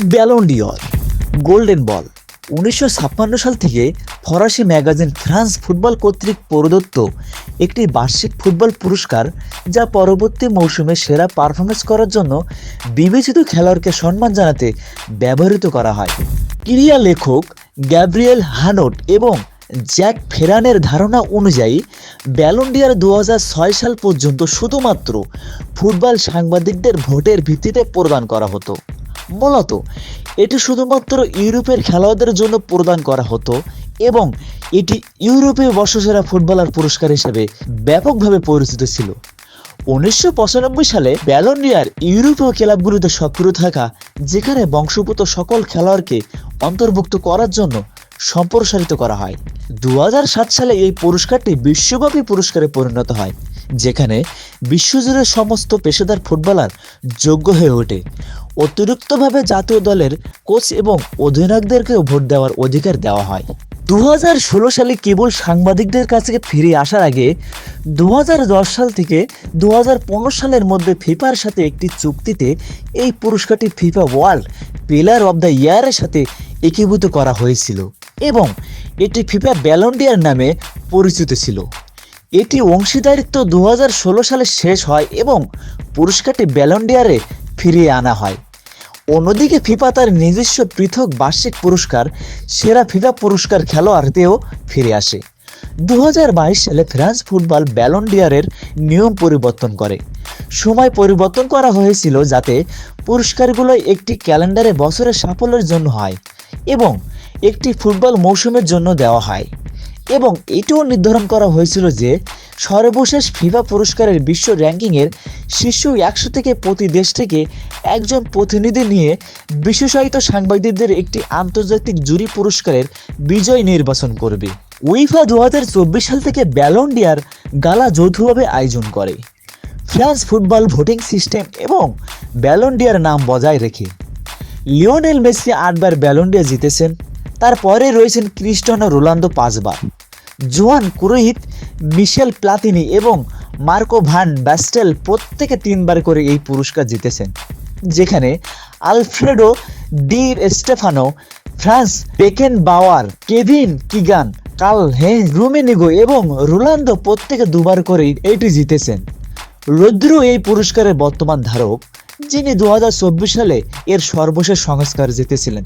Ballon d'Or golden ball উনিশশো ছাপ্পান্ন সাল থেকে ফরাসি ম্যাগাজিন ফ্রান্স ফুটবল কর্তৃক প্রদত্ত একটি বার্ষিক ফুটবল পুরস্কার, যা পরবর্তী মৌসুমে সেরা পারফরমেন্স করার জন্য বিবেচিত খেলোয়াড়কে সম্মান জানাতে ব্যবহৃত করা হয়। ক্রিয়া লেখক গ্যাব্রিয়েল হানোট এবং জ্যাক ফেরানের ধারণা অনুযায়ী ব্যালন্ডিয়ার দু হাজার ছয় সাল পর্যন্ত শুধুমাত্র ফুটবল সাংবাদিকদের ভোটের ভিত্তিতে প্রদান করা হতো। মূলত এটি শুধুমাত্র ইউরোপের খেলোয়াড়দের জন্য প্রদান করা হতো এবং এটি ইউরোপীয় বর্ষসেরা ফুটবলার পুরস্কার হিসেবে ব্যাপকভাবে পরিচিত ছিল। উনিশশো পঁচানব্বই সালে ব্যালন্ডিয়ার ইউরোপীয় ক্লাবগুলিতে সক্রিয় থাকা, যেখানে বংশগত সকল খেলোয়াড়কে অন্তর্ভুক্ত করার জন্য সম্প্রসারিত করা হয়। দু হাজার সাত সালে এই পুরস্কারটি বিশ্বব্যাপী পুরস্কারে পরিণত হয়, যেখানে বিশ্বজুড়ে সমস্ত পেশাদার ফুটবলার যোগ্য হয়ে ওঠে। অতিরিক্তভাবে জাতীয় দলের কোচ এবং অধিনায়কদেরকেও ভোট দেওয়ার অধিকার দেওয়া হয়। দু হাজার ষোলো সালে কেবল সাংবাদিকদের কাছে ফিরে আসার আগে দু হাজার দশ সাল থেকে দু হাজার পনেরো সালের মধ্যে ফিফার সাথে একটি চুক্তিতে এই পুরস্কারটি FIFA world player of the ইয়ারের সাথে একীভূত করা হয়েছিল এবং এটি ফিফা ব্যালন্ডিয়ার নামে পরিচিত ছিল। এটি অংশীদারিত্ব দু হাজার ষোলো সালে শেষ হয় এবং পুরস্কারটি ব্যালন্ডিয়ারে ফিরিয়ে আনা হয়। অন্যদিকে ফিফা তার নিজস্ব পৃথক বার্ষিক পুরস্কার, সেরা ফিফা পুরস্কার খেলোয়াড়তেও ফিরে আসে। দু হাজার বাইশ সালে ফ্রান্স ফুটবল ব্যালন্ডিয়ারের নিয়ম পরিবর্তন করে। সময় পরিবর্তন করা হয়েছিল যাতে পুরস্কারগুলো একটি ক্যালেন্ডারে বছরের সাফল্যের জন্য হয় এবং একটি ফুটবল মৌসুমের জন্য দেওয়া হয়। এবং এটিও নির্ধারণ করা হয়েছিল যে সর্বশেষ ফিফা পুরস্কারের বিশ্ব র্যাঙ্কিংয়ের শীর্ষ একশো থেকে প্রতি দেশ থেকে একজন প্রতিনিধি নিয়ে বিশেষায়িত সাংবাদিকদের একটি আন্তর্জাতিক জুরি পুরস্কারের বিজয় নির্বাচন করবে। উইফা দু হাজার চব্বিশ সাল থেকে ব্যালন্ডিয়ার গালা যৌথভাবে আয়োজন করে। ফ্রান্স ফুটবল ভোটিং সিস্টেম এবং ব্যালন্ডিয়ার নাম বজায় রেখে। লিওনেল মেসি আটবার ব্যালন্ডিয়া জিতেছেন। তারপরে রয়েছেন ক্রিস্টানো রোনালদো পাঁচবার। জোয়ান কুরোহিত, মিশেল প্লাতিনি এবং মার্কো ভান ব্যাস্টেল প্রত্যেকে তিনবার করে এই পুরস্কার জিতেছেন। যেখানে Alfredo di Stefano, Franz Beckenbauer Kevin Keegan Karl হে রুমেনিগো এবং রোনালদো প্রত্যেকে দুবার করে এটি জিতেছেন। রুদ্র এই পুরস্কারের বর্তমান ধারক, যিনি দু হাজার চব্বিশ সালে এর সর্বশেষ সংস্কার জিতেছিলেন।